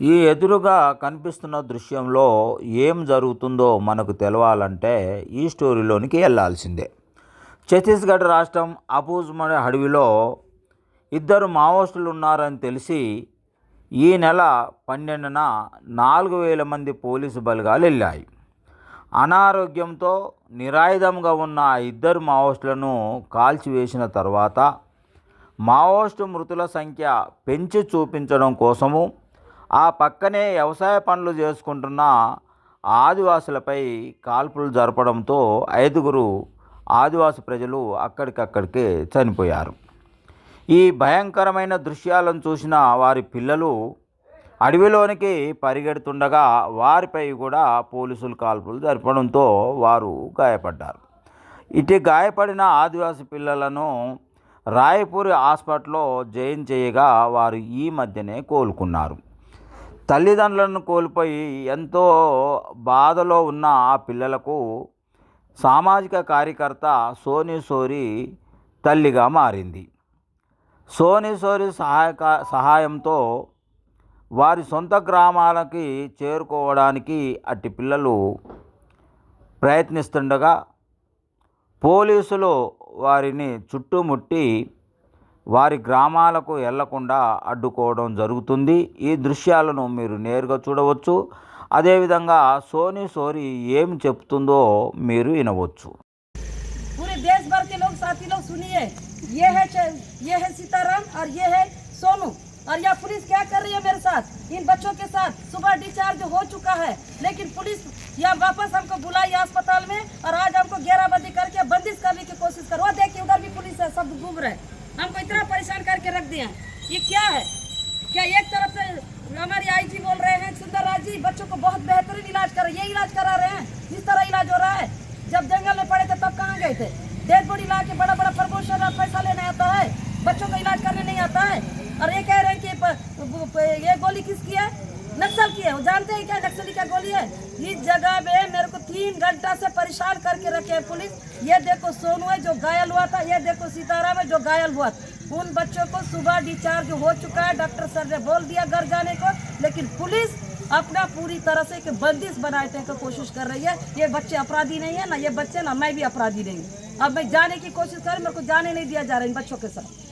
ఈ ఎదురుగా కనిపిస్తున్న దృశ్యంలో ఏం జరుగుతుందో మనకు తెలవాలంటే ఈ స్టోరీలోనికి వెళ్ళాల్సిందే. ఛత్తీస్గఢ్ రాష్ట్రం అపూజ్మడే అడవిలో ఇద్దరు మావోయిస్టులు ఉన్నారని తెలిసి ఈ నెల పన్నెండున నాలుగు వేల మంది పోలీసు బలగాలు వెళ్ళాయి. అనారోగ్యంతో నిరాయుధంగా ఉన్న ఆ ఇద్దరు మావోయిస్టులను కాల్చివేసిన తర్వాత మావోయిస్టు మృతుల సంఖ్య పెంచి చూపించడం కోసము ఆ పక్కనే వ్యవసాయ పనులు చేసుకుంటున్న ఆదివాసులపై కాల్పులు జరపడంతో ఐదుగురు ఆదివాసి ప్రజలు అక్కడికక్కడికే చనిపోయారు. ఈ భయంకరమైన దృశ్యాలను చూసిన వారి పిల్లలు అడవిలోనికి పరిగెడుతుండగా వారిపై కూడా పోలీసులు కాల్పులు జరపడంతో వారు గాయపడ్డారు. ఇటు గాయపడిన ఆదివాసి పిల్లలను రాయపూరి హాస్పిటల్లో జైన్ చేయగా వారు ఈ మధ్యనే కోలుకున్నారు. తల్లిదండ్రులను కోల్పోయి ఎంతో బాధలో ఉన్న ఆ పిల్లలకు సామాజిక కార్యకర్త సోని సోరి తల్లిగా మారింది. సోని సోరి సహాయక సహాయంతో వారి సొంత గ్రామాలకి చేరుకోవడానికి అట్టి పిల్లలు ప్రయత్నిస్తుండగా పోలీసులు వారిని చుట్టుముట్టి వారి గ్రామాలకు వెళ్లకుండా అడ్డుకోవడం జరుగుతుంది ఈ దృశ్యాలను మీరు నేరుగా చూడవచ్చు అదేవిధంగా సోని సోరి ఏం చెప్తుందో మీరు వినవచ్చు पूरे देश भर के लोग साथी लोग सुनिए ये है च- ये है सीताराम और ये है सोनू और यह पुलिस क्या कर रही है मेरे साथ इन बच्चों के साथ सुबह डिस्चार्ज हो चुका है लेकिन पुलिस यह वापस हमको बुलाई अस्पताल में और आज परेशान करके रख दिया। हैं ये क्या है? क्या एक तरफ़ से हमारी आईजी बोल रहे हैं, सुंदर राज जी, बच्चों को बहुत बेहतरीन इलाज कर, ये इलाज करा रहे हैं। इस तरह इलाज हो रहा है। जब जंगल में पड़े थे, तब कहाँ गए थे? डेड बॉडी ला के बड़ा बड़ा प्रमोशन पैसा लेने आता है। बच्चों का इलाज करने नहीं आता है। और ये कह रहे हैं कि प- प- प- ये गोली किसकी है? नक्सल की है। वो जानते हैं क्या नक्सली क्या गोली है? इस जगह पे मेरे को तीन घंटा से परेशान करके रखे है पुलिस। ये देखो सोनू है जो घायल हुआ था, ये देखो सीताराम है जो घायल हुआ था। उन बच्चों को सुबह डिचार्ज हो चुका है। डॉक्टर सर ने बोल दिया घर जाने को, लेकिन पुलिस अपना पूरी तरह से एक बंदिश बनाने की कोशिश कर रही है। ये बच्चे अपराधी नहीं है ना, ये बच्चे ना, मैं भी अपराधी नहीं हूँ। अब मैं जाने की कोशिश कर मेरे को जाने नहीं दिया जा रहा इन बच्चों के साथ।